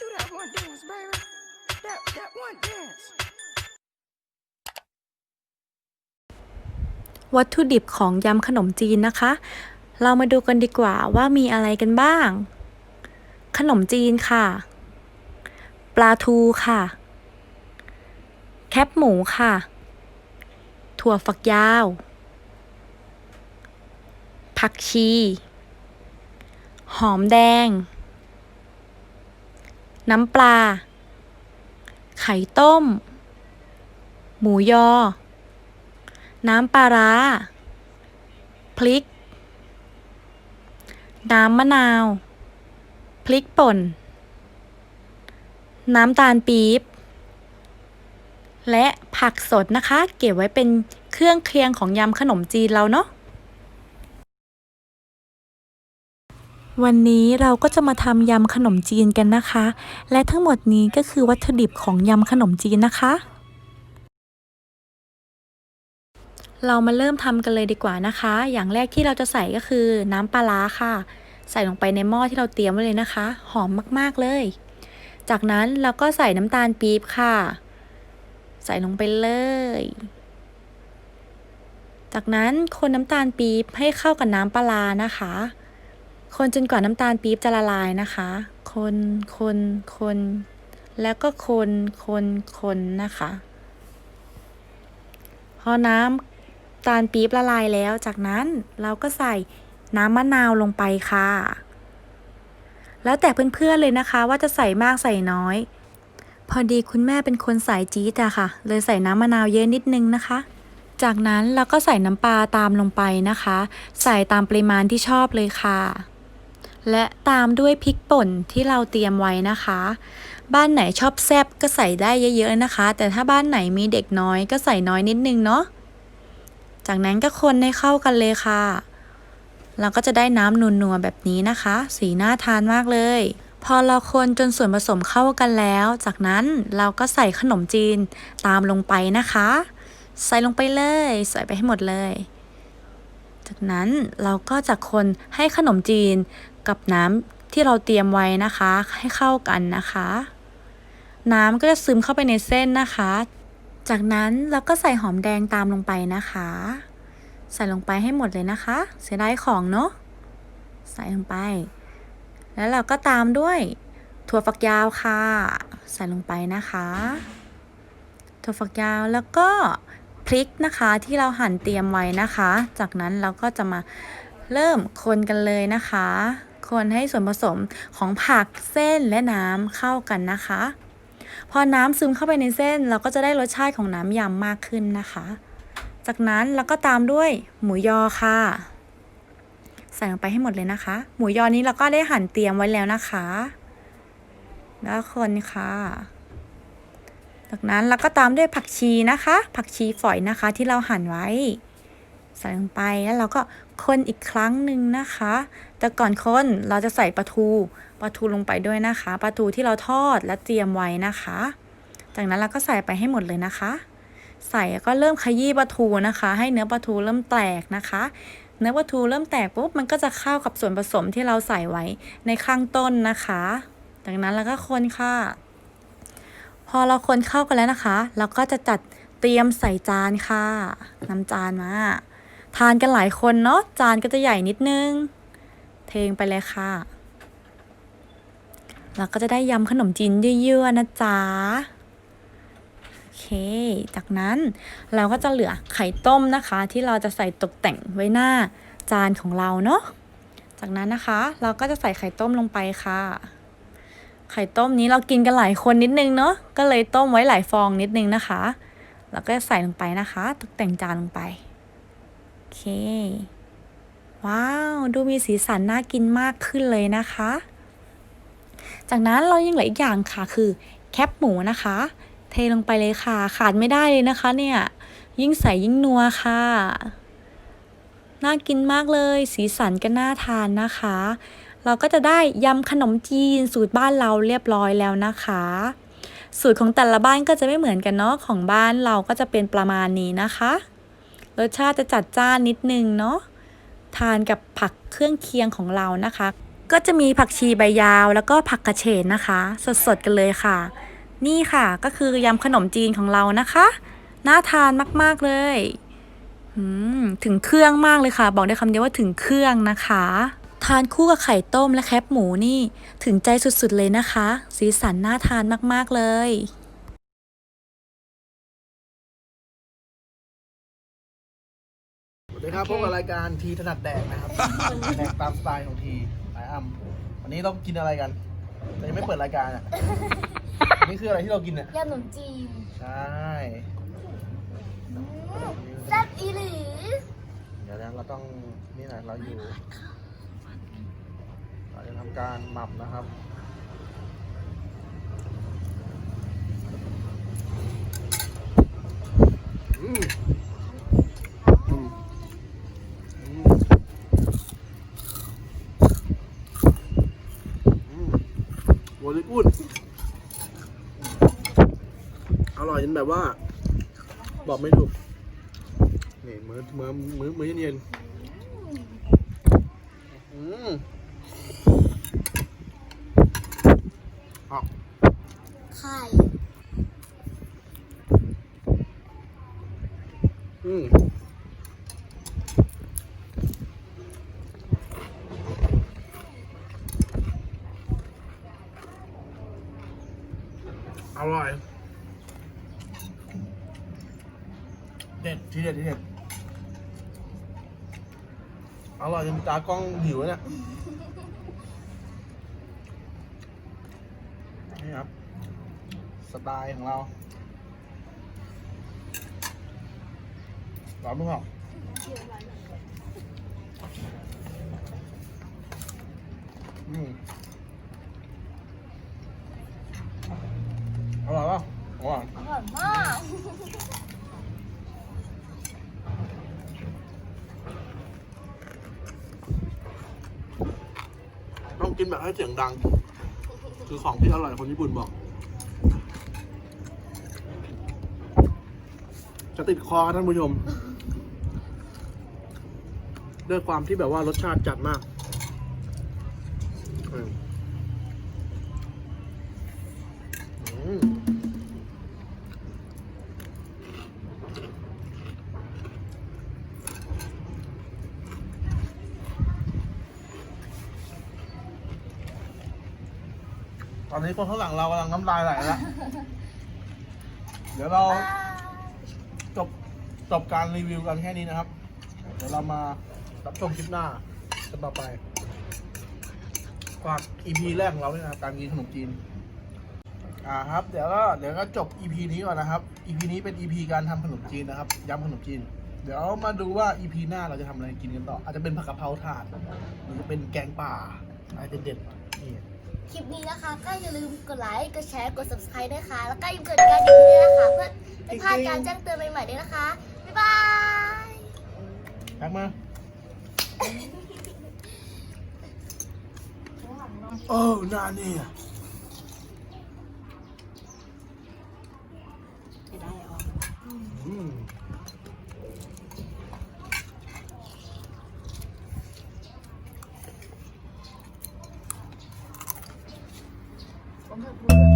Do that one dance, baby. That that one dance. วัตถุดิบของยำขนมจีนนะคะ เรามาดูกันดีกว่าว่ามีอะไรกันบ้าง ขนมจีนค่ะ ปลาทูค่ะ แคบหมูค่ะ ถั่วฝักยาว ผักชี หอมแดง น้ำปลา ไข่ต้ม หมูยอ น้ำปลาร้า พริก น้ำมะนาว พริกป่น น้ำตาลปี๊บ และผักสดนะคะ เก็บไว้เป็นเครื่องเคียงของยำขนมจีนเราเนาะ วันนี้เราก็จะมาทำยำขนมจีนกันนะคะ และทั้งหมดนี้ก็คือวัตถุดิบของยำขนมจีนนะคะ เรามาเริ่มทำกันเลยดีกว่านะคะ อย่างแรกที่เราจะใส่ก็คือน้ำปลาร้าค่ะ ใส่ลงไปในหม้อที่เราเตรียมไว้เลยนะคะ หอมมากๆเลย จากนั้นเราก็ใส่น้ำตาลปี๊บค่ะ ใส่ลงไปเลย จากนั้นคนน้ำตาลปี๊บให้เข้ากับน้ำปลาร้านะคะ คนจนกว่าน้ำตาลปี๊บจะละลายนะคะ คน คน คน แล้วก็คน คน คนนะคะ พอน้ำตาลปี๊บละลายแล้ว จากนั้นเราก็ใส่น้ำมะนาวลงไปค่ะ แล้วแต่เพื่อนๆเลยนะคะ ว่าจะใส่มากใส่น้อย พอดีคุณแม่เป็นคนใสายจี๊ดอะค่ะ เลยใส่น้ำมะนาวเยอะนิดนึงนะคะจากนั้นเราก็ใส่น้ำปลาตามลงไปนะคะ ใส่ตามปริมาณที่ชอบเลยค่ะ และตามด้วยพริกป่นที่เราเตรียมไว้นะคะ บ้านไหนชอบแซบก็ใส่ได้เยอะๆนะคะ แต่ถ้าบ้านไหนมีเด็กน้อยก็ใส่น้อยนิดนึงเนาะจากนั้นก็คนให้เข้ากันเลยค่ะ เราก็จะได้น้ำนัวๆแบบนี้นะคะ สีน่าทานมากเลย พอเราคนจนส่วนผสมเข้ากันแล้ว จากนั้นเราก็ใส่ขนมจีนตามลงไปนะคะ ใส่ลงไปเลย ใส่ไปให้หมดเลย จากนั้นเราก็จะคนให้ขนมจีน กับน้ำที่เราเตรียมไว้นะคะ ให้เข้ากันนะคะ น้ำก็จะซึมเข้าไปในเส้นนะคะ จากนั้นเราก็ใส่หอมแดงตามลงไปนะคะ ใส่ลงไปให้หมดเลยนะคะ เสียดายของเนาะใส่ลงไป แล้วเราก็ตามด้วยถั่วฝักยาวค่ะ ใส่ลงไปนะคะ ถั่วฝักยาวแล้วก็พริกนะคะที่เราหั่นเตรียมไว้นะคะ จากนั้นเราก็จะมาเริ่มคนกันเลยนะคะ คนให้ส่วนผสมของผักเส้นและน้ำเข้ากันนะคะ พอน้ำซึมเข้าไปในเส้น เราก็จะได้รสชาติของน้ำยำมากขึ้นนะคะ จากนั้นเราก็ตามด้วยหมูยอค่ะใส่ลงไปให้หมดเลยนะคะ หมูยอนี้เราก็ได้หั่นเตรียมไว้แล้วนะคะ แล้วคนค่ะ จากนั้นเราก็ตามด้วยผักชีนะคะ ผักชีฝอยนะคะที่เราหั่นไว้ ใส่ลงไปแล้วเราก็คนอีกครั้งหนึ่งนะคะ แต่ก่อนคนเราจะใส่ปลาทูปลาทูลงไปด้วยนะคะปลาทูที่เราทอดและเตรียมไว้นะคะ จากนั้นเราก็ใส่ไปให้หมดเลยนะคะ ใส่แล้วก็เริ่มขยี้ปลาทูนะคะ ให้เนื้อปลาทูเริ่มแตกนะคะ เนื้อปลาทูเริ่มแตกปุ๊บมันก็จะเข้ากับส่วนผสมที่เราใส่ไว้ในข้างต้นนะคะ จากนั้นเราก็คนค่ะ พอเราคนเข้ากันแล้วนะคะ เราก็จะจัดเตรียมใส่จานค่ะนำจานมา ทานกันหลายคนเนาะจานก็จะใหญ่นิดนึง เทงไปเลยค่ะเราก็จะได้ยำขนมจีนเยื่อๆนะจ๊ะโอเค จากนั้นเราก็จะเหลือไข่ต้มนะคะ ที่เราจะใส่ตกแต่งไว้หน้าจานของเราเนาะจากนั้นนะคะ เราก็จะใส่ไข่ต้มลงไปค่ะ ไข่ต้มนี้เรากินกันหลายคนนิดนึงเนาะก็เลยต้มไว้หลายฟองนิดนึงนะคะ แล้วก็ใส่ลงไปนะคะ ตกแต่งจานลงไป เค ว้าว ดูมีสีสันน่ากินมากขึ้นเลยนะคะ จากนั้นเรายังเหลืออีกอย่างค่ะคือแคปหมูนะคะ เทลงไปเลยค่ะ ขาดไม่ได้เลยนะคะ เนี่ย ยิ่งใส่ยิ่งนัวค่ะ น่ากินมากเลย สีสันก็น่าทานนะคะ เราก็จะได้ยำขนมจีนสูตรบ้านเราเรียบร้อยแล้วนะคะสูตรของแต่ละบ้านก็จะไม่เหมือนกันเนาะ ของบ้านเราก็จะเป็นประมาณนี้นะคะ รสชาติจะจัดจ้านนิดนึงเนาะทานกับผักเครื่องเคียงของเรานะคะ ก็จะมีผักชีใบยาวแล้วก็ผักกระเฉดนะคะ สดๆกันเลยค่ะ นี่ค่ะก็คือยำขนมจีนของเรานะคะ น่าทานมากๆเลยอืมถึงเครื่องมากเลยค่ะ บอกได้คำเดียวว่าถึงเครื่องนะคะ ทานคู่กับไข่ต้มและแคบหมูนี่ ถึงใจสุดๆเลยนะคะ สีสันน่าทานมากๆเลย ครับพบกับรายการทีถนัดแดกนะครับ แดกตามสไตล์ของทีไออัมวันนี้เรากินอะไรกันแต่ยังไม่เปิดรายการอะนี่คืออะไรที่เรากินเนี่ยยำขนมจีนใช่แซ่บอีหลีเดี๋ยวนะเราต้องนี่นะเราอยู่เราจะทำการหมับนะครับ อืมอืมอืมอืมโวลิกุดอ ร่อยจนแบบว่า บอกไม่ถูกนี่มื้อมื้อมื้อมื้อเย็นๆอืมอะไข่อืมอร่อย เด็ดทีเด็ดทีเด็ดอร่อยจนตากล้องหิวเนี่ยนี่ครับ สไตล์ของเราร้อนไหมครับอืมอร่อยป่ะอร่อย อร่อยมาก ต้อง กินแบบให้เสียงดัง คือของที่อร่อยคนญี่ปุ่นบอก จะติดคอท่านผู้ชม ด้วยความที่แบบว่ารสชาติจัดมากอืมอืมต อนนี้คนข้างหลังเรากำลังน้ำลายไหลแล้ว เดี๋ยวเราจบจบการรีวิวกันแค่นี้นะครับ เดี๋ยวเรามารับชมคลิปหน้ากันต่อไปฝาก EP แรกของเราด้วยนะครับการกินขนมจีน อ่าครับ เดี๋ยวก็เดี๋ยวก็จบ EP นี้ก่อนนะครับ EP นี้เป็น EP การทำขนมจีนนะครับยำขนมจีน เดี๋ยวมาดูว่า EP หน้าเราจะทำอะไรกินกันต่อ อาจจะเป็นผักกะเพราถาดหรือจะเป็นแกงป่าอะไรเด็ดๆนี่ คลิปนี้นะคะ ก็อย่าลืมกดไลค์ กดแชร์ กด subscribe ด้วยค่ะ แล้วก็อย่าลืมกดกระดิ่งด้วยนะคะ เพื่อไม่พลาดการแจ้งเตือนใหม่ๆด้วยนะคะ บ๊ายบายแพ็กมา โอ้หน้านี่อะอืมซื้อ 不是不是